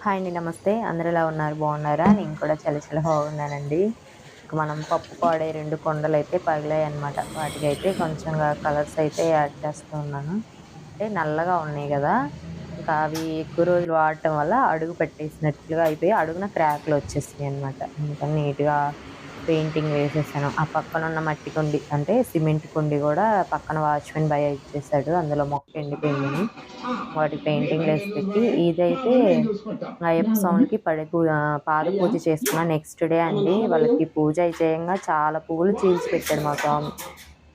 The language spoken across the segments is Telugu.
హాయ్ అండి నమస్తే. అందరు ఎలా ఉన్నారు? బాగున్నారా? నేను కూడా చాలా చాలా బాగున్నానండి. ఇక మనం పప్పు పాడే రెండు కొండలు అయితే పగిలాయి అనమాట వాటికి అయితే కొంచెంగా కలర్స్ అయితే యాడ్ చేస్తూ ఉన్నాను. అంటే నల్లగా ఉన్నాయి కదా. ఇంకా అవి ఎక్కువ రోజులు వాడటం వల్ల అడుగు పెట్టేసినట్లుగా అయిపోయి అడుగున క్రాక్లు వచ్చేసినాయి అనమాట ఇంకా నీట్గా పెయింటింగ్ వేసేసాను. ఆ పక్కన ఉన్న మట్టి కొండి అంటే సిమెంట్ కొండి కూడా పక్కన వాచ్మెన్ భయ ఇచ్చేసాడు. అందులో మొక్క ఎండిపోయింది. వాటి పెయింటింగ్ వేసి పెట్టి ఇదైతే అయ్యప్ప స్వామికి పడి పాద పూజ చేసుకున్న నెక్స్ట్ డే అండి. వాళ్ళకి పూజ చేయంగా చాలా పువ్వులు చీల్చి పెట్టాడు మా స్వామి.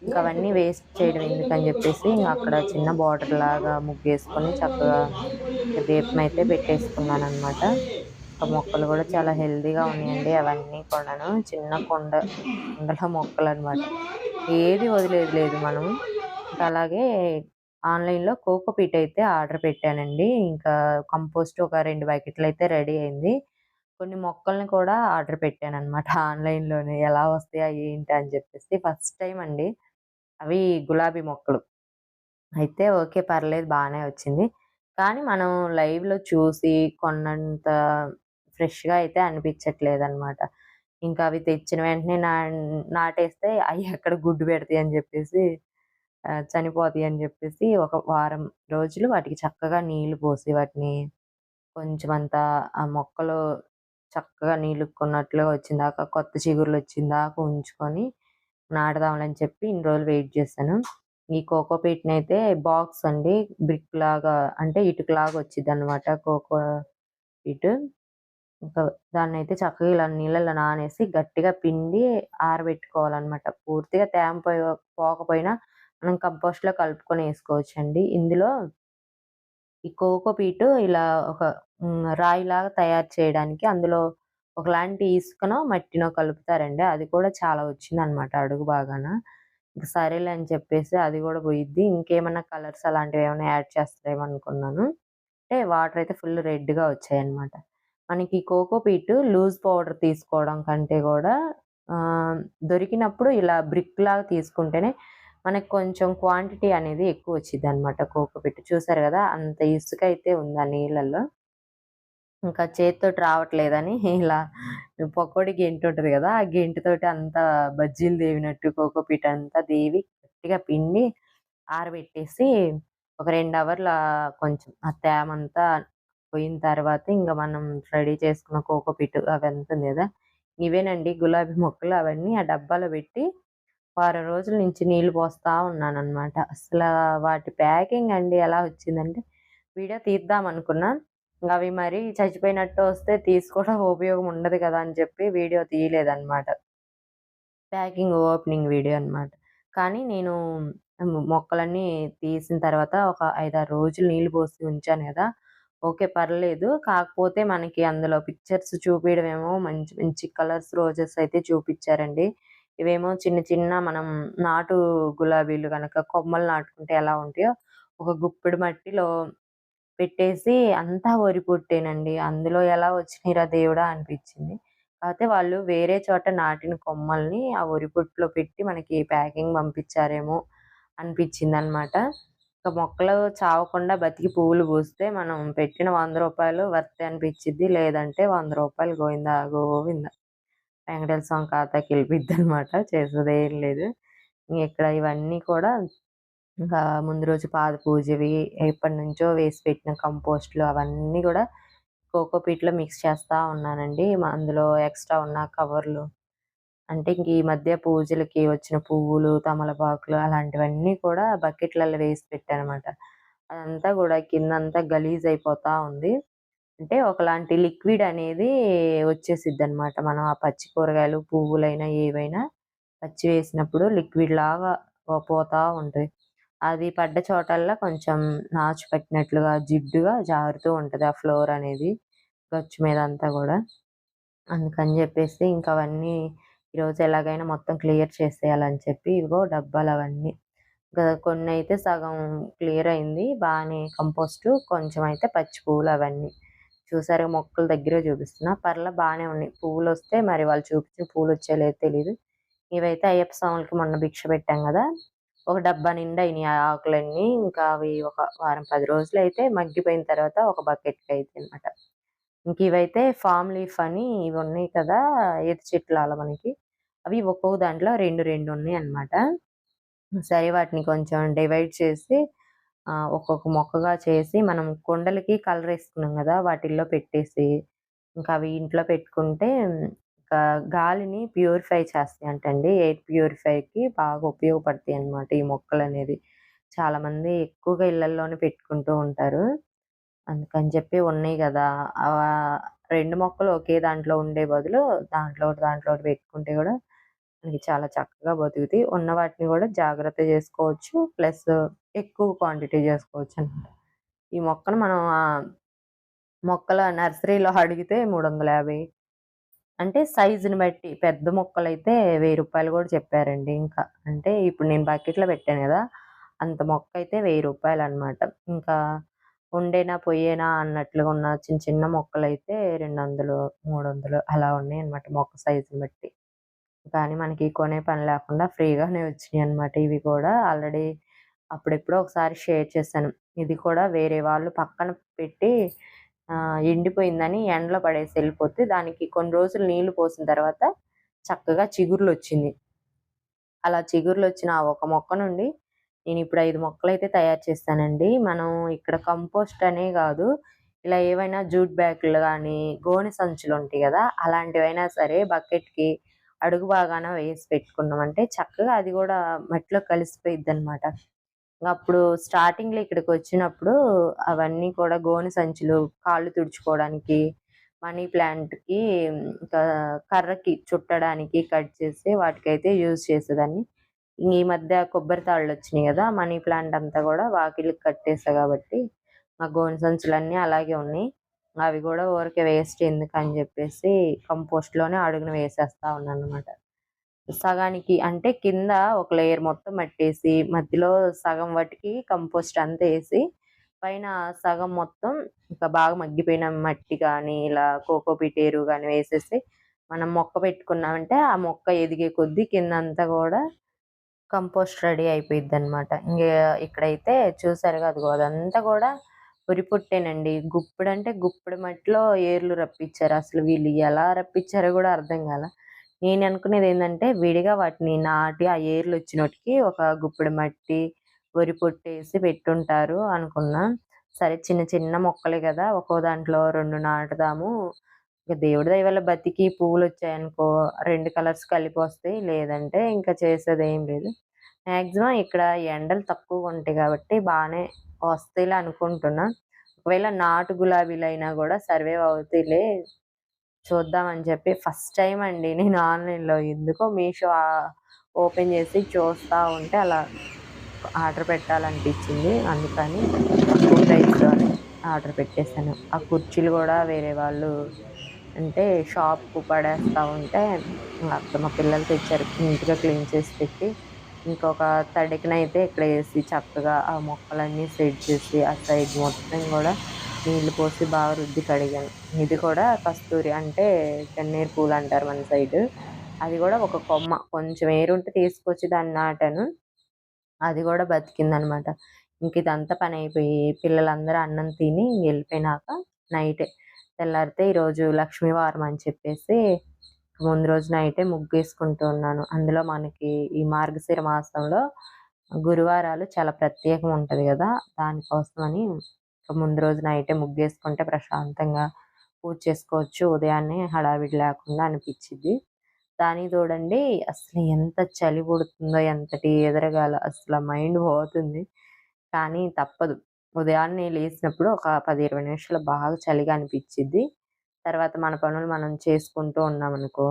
ఇంకా అవన్నీ వేస్ట్ చేయడం ఎందుకని చెప్పేసి ఇంకా అక్కడ చిన్న బార్డర్ లాగా ముగ్గేసుకొని చక్కగా దీపం అయితే పెట్టేసుకున్నాను అనమాట మొక్కలు కూడా చాలా హెల్దీగా ఉన్నాయండి అవన్నీ కూడాను. చిన్న కొండ కొండల మొక్కలు అనమాట ఏది వదిలేదు లేదు మనం. అలాగే ఆన్లైన్లో కోకో పీట్ అయితే ఆర్డర్ పెట్టానండి. ఇంకా కంపోస్ట్ ఒక రెండు బకెట్లు అయితే రెడీ అయింది. కొన్ని మొక్కల్ని కూడా ఆర్డర్ పెట్టాను అనమాట ఆన్లైన్లోనే ఎలా వస్తాయి ఏంటి అని చెప్పేసి ఫస్ట్ టైం అండి అవి గులాబీ మొక్కలు. అయితే ఓకే పర్లేదు బాగానే వచ్చింది. కానీ మనం లైవ్లో చూసి కొన్నంత ఫ్రెష్గా అయితే అనిపించట్లేదు అనమాట ఇంకా అవి తెచ్చిన వెంటనే నా నాటేస్తే అవి ఎక్కడ గుడ్డు పెడతాయి అని చెప్పేసి చనిపోతాయి అని చెప్పేసి ఒక వారం రోజులు వాటికి చక్కగా నీళ్ళు పోసి వాటిని కొంచెం అంతా ఆ మొక్కలు చక్కగా నీళ్ళుకున్నట్లుగా వచ్చిందాక కొత్త చిగురులు వచ్చిందాక ఉంచుకొని నాటుదామని చెప్పి ఇన్ని రోజులు వెయిట్ చేశాను. ఈ కోకో పీట్ని అయితే బాక్స్ అండి బ్రిక్ లాగా అంటే ఇటుకు లాగా వచ్చింది అనమాట కోకో పీట్. ఇంకా దాన్ని అయితే చక్కగా ఇలా నీళ్ళలో నానేసి గట్టిగా పిండి ఆరబెట్టుకోవాలన్నమాట. పూర్తిగా తేమ పోకపోయినా మనం కంపోస్ట్లో కలుపుకొని వేసుకోవచ్చు అండి ఇందులో ఈ కోకో పీటు ఇలా ఒక రాయిలాగా తయారు చేయడానికి అందులో ఒకలాంటి ఇసుకనో మట్టినో కలుపుతారండి. అది కూడా చాలా వచ్చింది అనమాట అడుగు బాగాన. ఇంకా సరేలే అని చెప్పేసి అది కూడా పోయిద్ది. ఇంకేమైనా కలర్స్ అలాంటివి ఏమైనా యాడ్ చేస్తారేమో అనుకున్నాను. అంటే వాటర్ అయితే ఫుల్ రెడ్గా వచ్చాయి అనమాట మనకి కోకో పీట్ లూజ్ పౌడర్ తీసుకోవడం కంటే కూడా దొరికినప్పుడు ఇలా బ్రిక్ లాగా తీసుకుంటేనే మనకు కొంచెం క్వాంటిటీ అనేది ఎక్కువ వచ్చింది అనమాట కోకో పీట్. చూసారు కదా అంత ఇసుక అయితే ఉంది ఆ నీళ్ళల్లో? ఇంకా చేతితో రావట్లేదని ఇలా పకోడి గెంటు ఉంటుంది కదా ఆ గెంటుతోటి అంతా బజ్జీలు దేవినట్టు కోకోపీట్ అంతా దేవి గట్టిగా పిండి ఆరబెట్టేసి ఒక రెండు అవర్ల కొంచెం ఆ తేమంతా పోయిన తర్వాత ఇంకా మనం రెడీ చేసుకున్న కోకోపీట్ అవి ఉంటుంది కదా ఇవేనండి గులాబీ మొక్కలు అవన్నీ ఆ డబ్బాలో పెట్టి వారం రోజుల నుంచి నీళ్ళు పోస్తా ఉన్నాను అనమాట అసలు వాటి ప్యాకింగ్ అండి ఎలా వచ్చిందంటే వీడియో తీద్దాం అనుకున్నా అవి మరి చచ్చిపోయినట్టు వస్తే తీసుకోవడం ఉపయోగం ఉండదు కదా అని చెప్పి వీడియో తీయలేదన్నమాట. ప్యాకింగ్ ఓపెనింగ్ వీడియో అనమాట కానీ నేను మొక్కలన్నీ తీసిన తర్వాత ఒక ఐదారు రోజులు నీళ్ళు పోసి ఉంచాను కదా ఓకే పర్లేదు. కాకపోతే మనకి అందులో పిక్చర్స్ చూపించడం ఏమో మంచి మంచి కలర్స్ రోజెస్ అయితే చూపించారండి ఇవేమో చిన్న చిన్న మనం నాటు గులాబీలు కనుక కొమ్మలు నాటుకుంటే ఎలా ఉంటాయో ఒక గుప్పెడు మట్టిలో పెట్టేసి అంతా వరి పుట్టేనండి. అందులో ఎలా వచ్చినాయిరా దేవుడా అనిపించింది కాకపోతే వాళ్ళు వేరే చోట నాటిన కొమ్మల్ని ఆ వరి పుట్టులో పెట్టి మనకి ప్యాకింగ్ పంపించారేమో అనిపించింది అనమాట ఇంకా మొక్కలు చావకుండా బతికి పువ్వులు పూస్తే మనం పెట్టిన వంద రూపాయలు వర్త్ అనిపించింది లేదంటే వంద రూపాయలు గోవిందా గోవింద. వెంకటేశ్వర స్వామి ఖాతాకి వెళ్ళిపోద్ది అనమాట చేసేది ఏం లేదు. ఇక్కడ ఇవన్నీ కూడా ఇంకా ముందు రోజు పాద పూజవి ఎప్పటి నుంచో వేసి పెట్టిన కంపోస్ట్లు అవన్నీ కూడా కోకోపీట్లో మిక్స్ చేస్తూ ఉన్నానండి. అందులో ఎక్స్ట్రా ఉన్న కవర్లు అంటే ఇంక ఈ మధ్య పూజలకి వచ్చిన పువ్వులు తమలపాకులు అలాంటివన్నీ కూడా బకెట్లలో వేసి పెట్టానమాట. అదంతా కూడా కిందంతా గలీజ్ అయిపోతా ఉంది. అంటే ఒకలాంటి లిక్విడ్ అనేది వచ్చేసిద్ది అనమాట మనం ఆ పచ్చి కూరగాయలు పువ్వులైనా ఏవైనా పచ్చి వేసినప్పుడు లిక్విడ్ లాగా పోతా ఉంటుంది అది పడ్డ చోటల్లా కొంచెం నాచు పట్టినట్లుగా జిడ్డుగా జారుతూ ఉంటుంది ఆ ఫ్లోర్ అనేది గచ్చు మీద అంతా కూడా. అందుకని చెప్పేసి ఇంకా అవన్నీ ఈరోజు ఎలాగైనా మొత్తం క్లియర్ చేసేయాలని చెప్పి ఇగో డబ్బాలు అవన్నీ కొన్ని అయితే సగం క్లియర్ అయింది. బాగానే కంపోస్ట్ కొంచెం అయితే పచ్చి పువ్వులు అవన్నీ చూసారు మొక్కల దగ్గర చూపిస్తున్నా. పర్ల బాగానే ఉన్నాయి. పువ్వులు వస్తే మరి వాళ్ళు చూపించిన పువ్వులు వచ్చేలేదు తెలియదు ఇవైతే అయ్యప్ప స్వాములకి మొన్న భిక్ష పెట్టాం కదా. ఒక డబ్బా నిండా అయినాయి ఆ ఆకులన్నీ. ఇంకా అవి ఒక వారం పది రోజులు అయితే మగ్గిపోయిన తర్వాత ఒక బకెట్కి అయితే అనమాట ఇంక ఇవైతే ఫామ్ లీఫ్ అని ఇవి ఉన్నాయి కదా ఏది చెట్లు అలా మనకి. అవి ఒక్కొక్క దాంట్లో రెండు రెండు ఉన్నాయి అన్నమాట. సరే వాటిని కొంచెం డివైడ్ చేసి ఒక్కొక్క మొక్కగా చేసి మనం కొండలకి కలర్ వేసుకున్నాం కదా వాటిల్లో పెట్టేసి ఇంకా అవి ఇంట్లో పెట్టుకుంటే ఇంకా గాలిని ప్యూరిఫై చేస్తాయి అంటండి ఎయిర్ ప్యూరిఫైకి బాగా ఉపయోగపడతాయి అనమాట ఈ మొక్కలు అనేది చాలా మంది ఎక్కువగా ఇళ్ళలోనే పెట్టుకుంటూ ఉంటారు. అందుకని చెప్పి ఉన్నాయి కదా. రెండు మొక్కలు ఒకే దాంట్లో ఉండే బదులు దాంట్లో దాంట్లో ఒకటి పెట్టుకుంటే కూడా మనకి చాలా చక్కగా బతుకుతాయి. ఉన్న వాటిని కూడా జాగ్రత్త చేసుకోవచ్చు. ప్లస్ ఎక్కువ క్వాంటిటీ చేసుకోవచ్చు అన్నమాట. ఈ మొక్కను మనం మొక్కల నర్సరీలో అడిగితే మూడు వందల యాభై. అంటే సైజుని బట్టి పెద్ద మొక్కలు అయితే వెయ్యి రూపాయలు కూడా చెప్పారండి ఇంకా. అంటే ఇప్పుడు నేను బకెట్లో పెట్టాను కదా. అంత మొక్క అయితే వెయ్యి రూపాయలు అనమాట ఇంకా ఉండేనా పొయ్యేనా అన్నట్లుగా ఉన్న చిన్న చిన్న మొక్కలు అయితే రెండు వందలు మూడు వందలు అలా ఉన్నాయి అనమాట మొక్క సైజుని బట్టి. కానీ మనకి కొనే పని లేకుండా ఫ్రీగానే వచ్చినాయి అనమాట ఇవి కూడా ఆల్రెడీ అప్పుడెప్పుడో ఒకసారి షేర్ చేశాను. ఇది కూడా వేరే వాళ్ళు పక్కన పెట్టి ఎండిపోయిందని ఎండలో పడేసి వెళ్ళిపోతే దానికి కొన్ని రోజులు నీళ్ళు పోసిన తర్వాత చక్కగా చిగుర్లు వచ్చింది అలా చిగుర్లు వచ్చిన ఆ ఒక మొక్క నుండి నేను ఇప్పుడు ఐదు మొక్కలు అయితే తయారు చేస్తానండి. మనం ఇక్కడ కంపోస్ట్ అనే కాదు ఇలా ఏవైనా జూట్ బ్యాగులు కానీ గోనె సంచులు ఉంటాయి కదా అలాంటివైనా సరే బకెట్కి కి అడుగు బాగాన వేసి పెట్టుకున్నామంటే చక్కగా అది కూడా మట్టిలో కలిసిపోయిద్ది అనమాట అప్పుడు స్టార్టింగ్లో ఇక్కడికి వచ్చినప్పుడు అవన్నీ కూడా గోనె సంచులు కాళ్ళు తుడుచుకోవడానికి మనీ ప్లాంట్కి కర్రకి చుట్టడానికి కట్ చేసి వాటికైతే యూజ్ చేసేదాన్ని. ఈ మధ్య కొబ్బరి తాళ్ళు వచ్చినాయి కదా మనీ ప్లాంట్ అంతా కూడా వాకిలికి కట్టేసా కాబట్టి మా గోనె సంచులన్నీ అలాగే ఉన్నాయి. అవి కూడా ఊరికే వేస్ట్ ఎందుకు అని చెప్పేసి కంపోస్ట్లోనే అడుగున వేసేస్తా ఉన్నాను అనమాట సగానికి అంటే కింద ఒక లేయర్ మొత్తం మట్టేసి మధ్యలో సగం వాటికి కంపోస్ట్ అంతా వేసి పైన సగం మొత్తం ఇంకా బాగా మగ్గిపోయిన మట్టి కానీ ఇలా కోకో ఎరువు కానీ వేసేసి మనం మొక్క పెట్టుకున్నామంటే ఆ మొక్క ఎదిగే కొద్దీ కింద అంతా కూడా కంపోస్ట్ రెడీ అయిపోయింది అనమాట ఇంక ఇక్కడైతే చూసారు కదా అదంతా కూడా ఉరి పుట్టేనండి. గుప్పుడు అంటే గుప్పుడు మట్టిలో ఏర్లు రప్పించారు అసలు వీళ్ళు ఎలా రప్పించారో కూడా అర్థం కాల. నేను అనుకునేది ఏంటంటే విడిగా వాటిని నాటి ఆ ఏర్లు వచ్చినోటికి ఒక గుప్పుడు మట్టి వరి పొట్టేసి పెట్టుంటారు అనుకున్నా. సరే చిన్న చిన్న మొక్కలే కదా ఒక్కో దాంట్లో రెండు నాటుదాము. ఇక దేవుడి దయ వల్ల బతికి పువ్వులు వచ్చాయనుకో రెండు కలర్స్ కలిపి వస్తాయి. లేదంటే ఇంకా చేసేది ఏం లేదు. మ్యాక్సిమం ఇక్కడ ఎండలు తక్కువగా ఉంటాయి కాబట్టి బాగానే వస్తాయిలే అనుకుంటున్నా. ఒకవేళ నాటు గులాబీలు అయినా కూడా సర్వైవ్ అవుతాయిలే చూద్దామని చెప్పి ఫస్ట్ టైం అండి నేను ఆన్లైన్లో ఎందుకో మీషో ఓపెన్ చేసి చూస్తూ ఉంటే అలా ఆర్డర్ పెట్టాలనిపించింది. అందుకని తక్కువ ప్రైస్లోనే ఆర్డర్ పెట్టేశాను. ఆ కుర్చీలు కూడా వేరే వాళ్ళు అంటే షాప్కు పడేస్తూ ఉంటే అక్కడ మా పిల్లలు తెచ్చారు. నీట్గా క్లీన్ చేసి పెట్టి ఇంకొక తడికినైతే ఇక్కడ వేసి చక్కగా ఆ మొక్కలన్నీ సెట్ చేసి ఆ సైడ్ మొత్తం కూడా నీళ్ళు పోసి బాగా రుద్ది కడిగాను. ఇది కూడా కస్తూరి అంటే గన్నేరు పూలు అంటారు మన సైడ్. అది కూడా ఒక కొమ్మ. కొంచెం ఏరుంటే తీసుకొచ్చి దాన్ని నాటాను. అది కూడా బతికిందనమాట. ఇంక ఇదంతా పని అయిపోయి పిల్లలందరూ అన్నం తిని వెళ్ళిపోయినాక నైటే తెల్లారితే ఈరోజు లక్ష్మీవారం అని చెప్పేసి ముందు రోజు నైటే ముగ్గు వేసుకుంటూ ఉన్నాను. అందులో మనకి ఈ మార్గశిర మాసంలో గురువారాలు చాలా ప్రత్యేకం ఉంటుంది కదా దానికోసమని ముందు రోజు నైటే ముగ్గు వేసుకుంటే ప్రశాంతంగా పూజ చేసుకోవచ్చు. ఉదయాన్నే హడావిడి లేకుండా అనిపించింది దానికి చూడండి అసలు ఎంత చలి పుడుతుందో ఎంతటి ఎదరగాల అసలు మైండ్ పోతుంది. కానీ తప్పదు. ఉదయాన్నే లేచినప్పుడు ఒక పది ఇరవై నిమిషాలు బాగా చలిగా అనిపించింది తర్వాత మన పనులు మనం చేసుకుంటూ ఉన్నాం అనుకో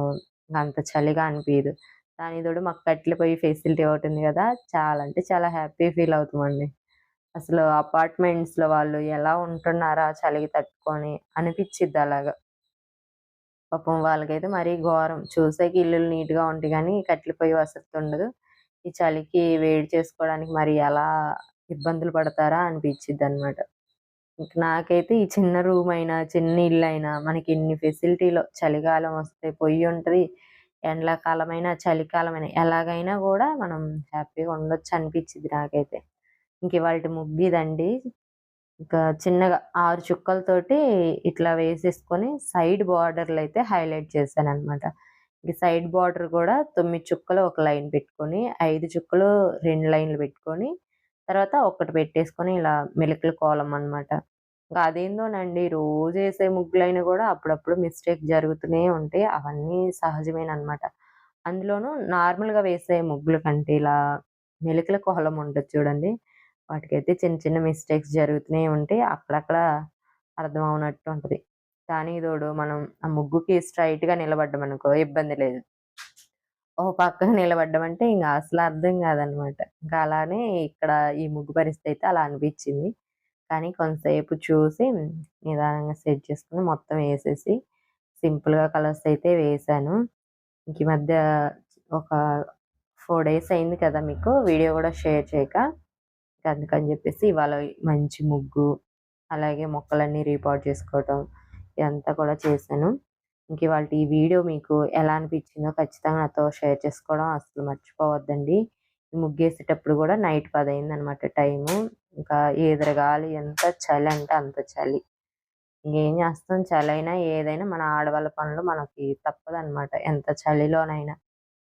అంత చలిగా అనిపించదు దాని తోడు మాకు కట్టెలు పోయి ఫెసిలిటీ ఒకటి ఉంది కదా చాలా అంటే చాలా హ్యాపీ ఫీల్ అవుతామండి. అసలు అపార్ట్మెంట్స్లో వాళ్ళు ఎలా ఉంటున్నారా చలికి తట్టుకొని అనిపించిద్ది అలాగా. పాపం వాళ్ళకైతే మరీ ఘోరం. చూసేకి ఇల్లులు నీట్గా ఉంటాయి కానీ కట్టెలు పొయ్యి వసతి ఉండదు. ఈ చలికి వేడి చేసుకోవడానికి మరి ఎలా ఇబ్బందులు పడతారా అనిపించింది అనమాట నాకైతే ఈ చిన్న రూమ్ అయినా చిన్న ఇల్లు అయినా మనకి ఇన్ని ఫెసిలిటీలో చలికాలం వస్తే పొయ్యి ఉంటుంది ఎండాకాలమైనా చలికాలమైనా ఎలాగైనా కూడా మనం హ్యాపీగా ఉండొచ్చు అనిపించింది నాకైతే. ఇంక ఇవాళ ముగ్గు ఇదండి. ఇంకా చిన్నగా ఆరు చుక్కలతోటి ఇట్లా వేసేసుకొని సైడ్ బార్డర్లు అయితే హైలైట్ చేశాను అనమాట ఇంక సైడ్ బార్డర్ కూడా తొమ్మిది చుక్కలు ఒక లైన్ పెట్టుకొని ఐదు చుక్కలు రెండు లైన్లు పెట్టుకొని తర్వాత ఒకటి పెట్టేసుకొని ఇలా మెలికలు కోలం అనమాట ఇంకా అదేందోనండి రోజు వేసే ముగ్గులైనా కూడా అప్పుడప్పుడు మిస్టేక్ జరుగుతూనే ఉంటాయి అవన్నీ సహజమైన అనమాట అందులోనూ నార్మల్గా వేసే ముగ్గుల కంటే ఇలా మెలికల కోలం ఉంటుంది చూడండి. వాటికైతే చిన్న చిన్న మిస్టేక్స్ జరుగుతూనే ఉంటాయి అక్కడక్కడ అర్థం అవునట్టు ఉంటుంది. కానీ తోడు మనం ఆ ముగ్గుకి స్ట్రైట్గా నిలబడ్డం అనుకో ఇబ్బంది లేదు. ఓ పక్కన నిలబడ్డం అంటే ఇంకా అసలు అర్థం కాదనమాట. ఇంకా అలానే ఇక్కడ ఈ ముగ్గు పరిస్థితి అయితే అలా అనిపించింది. కానీ కొంతసేపు చూసి నిదానంగా సెట్ చేసుకుని మొత్తం వేసేసి సింపుల్గా కలర్స్ అయితే వేసాను. ఇంక ఈ మధ్య ఒక ఫోర్ డేస్ అయింది కదా మీకు వీడియో కూడా షేర్ చేయక. అందుకని చెప్పేసి ఇవాళ మంచి ముగ్గు అలాగే మొక్కలన్నీ రీపాట్ చేసుకోవటం ఇదంతా కూడా చేశాను. ఇంక ఇవాళ ఈ వీడియో మీకు ఎలా అనిపించిందో ఖచ్చితంగా నాతో షేర్ చేసుకోవడం అసలు మర్చిపోవద్దండి. ముగ్గేసేటప్పుడు కూడా నైట్ పది అయింది అనమాట టైము. ఇంకా ఎదురగాలి ఎంత చలి అంటే అంత చలి. ఇంకేం చేస్తాం? చలి అయినా ఏదైనా మన ఆడవాళ్ళ పనులు మనకి తప్పదనమాట ఎంత చలిలోనైనా.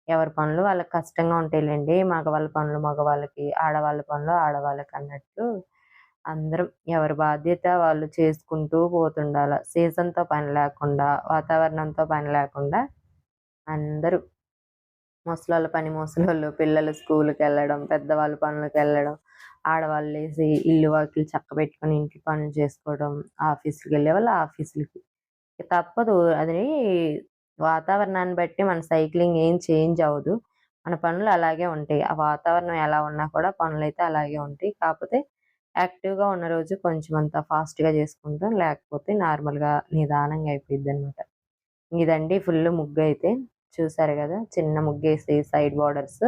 ఎవరి పనులు వాళ్ళకి కష్టంగా ఉంటాయిలేండి. మగవాళ్ళ పనులు మగవాళ్ళకి ఆడవాళ్ళ పనులు ఆడవాళ్ళకి అన్నట్టు అందరం ఎవరి బాధ్యత వాళ్ళు చేసుకుంటూ పోతుండాల. సీజన్తో పని లేకుండా వాతావరణంతో పని లేకుండా అందరూ ముసలోళ్ళ పని ముసలోళ్ళు పిల్లలు స్కూల్కి వెళ్ళడం పెద్దవాళ్ళు పనులకు వెళ్ళడం ఆడవాళ్ళు వేసి ఇల్లు వాకిలు చక్క పెట్టుకొని ఇంటి పనులు చేసుకోవడం ఆఫీసులకు వెళ్ళే వాళ్ళు ఆఫీసులకి తప్పదు. అది వాతావరణాన్ని బట్టి మన సైక్లింగ్ ఏం చేంజ్ అవ్వదు. మన పనులు అలాగే ఉంటాయి. ఆ వాతావరణం ఎలా ఉన్నా కూడా పనులు అయితే అలాగే ఉంటాయి. కాకపోతే యాక్టివ్గా ఉన్న రోజు కొంచెం అంత ఫాస్ట్గా చేసుకుంటాం లేకపోతే నార్మల్గా నిదానంగా అయిపోయింది అనమాట ఇదండి ఫుల్ ముగ్గు అయితే చూసారు కదా చిన్న ముగ్గు వేసి సైడ్ బార్డర్స్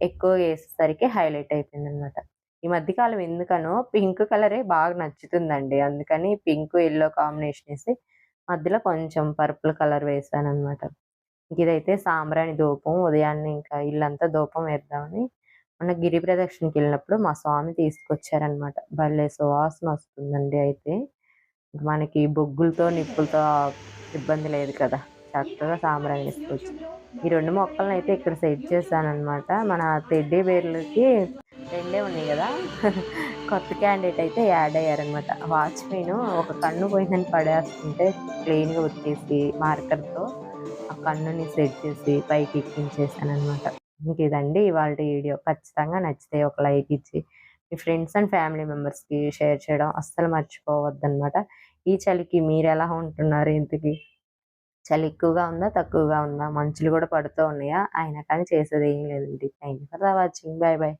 ఎక్కువ వేసేసరికి హైలైట్ అయిపోయింది అనమాట ఈ మధ్యకాలం ఎందుకనో పింక్ కలరే బాగా నచ్చుతుందండి. అందుకని పింక్ ఎల్లో కాంబినేషన్ వేసి మధ్యలో కొంచెం పర్పుల్ కలర్ వేసాను అనమాట ఇదైతే సాంబ్రాణి ధూపం ఉదయాన్నే ఇంకా ఇల్లంతా ధూపం వేద్దామని మన గిరి ప్రదక్షిణకి వెళ్ళినప్పుడు మా స్వామి తీసుకొచ్చారనమాట భలే సువాసన వస్తుందండి అయితే. మనకి బొగ్గులతో నిప్పులతో ఇబ్బంది లేదు కదా. చక్కగా సాంబ్రాన్ని తీసుకొచ్చి ఈ రెండు మొక్కలను అయితే ఇక్కడ సెట్ చేశాను మన తెడ్డీ బేర్లకి రెండే ఉన్నాయి కదా. కొత్త క్యాండిడేట్ అయితే యాడ్ అయ్యారనమాట వాచ్మెన్ ఒక కన్ను పోయిందని పడేస్తుంటే క్లీన్గా వచ్చేసి మార్కర్తో ఆ కన్నుని సెట్ చేసి పైకి ఎక్కించేసానమాట ఇంక ఇదండి ఇవాళ వీడియో ఖచ్చితంగా నచ్చితే ఒక లైక్ ఇచ్చి మీ ఫ్రెండ్స్ అండ్ ఫ్యామిలీ మెంబర్స్కి షేర్ చేయడం అస్సలు మర్చిపోవద్దనమాట ఈ చలికి మీరు ఎలా ఉంటున్నారు ఇంతకి? చలి ఎక్కువగా ఉందా? తక్కువగా ఉందా? మంచులు కూడా పడుతూ ఉన్నాయా? అయినా కానీ చేసేది ఏం లేదండి. Thank you for watching. Bye bye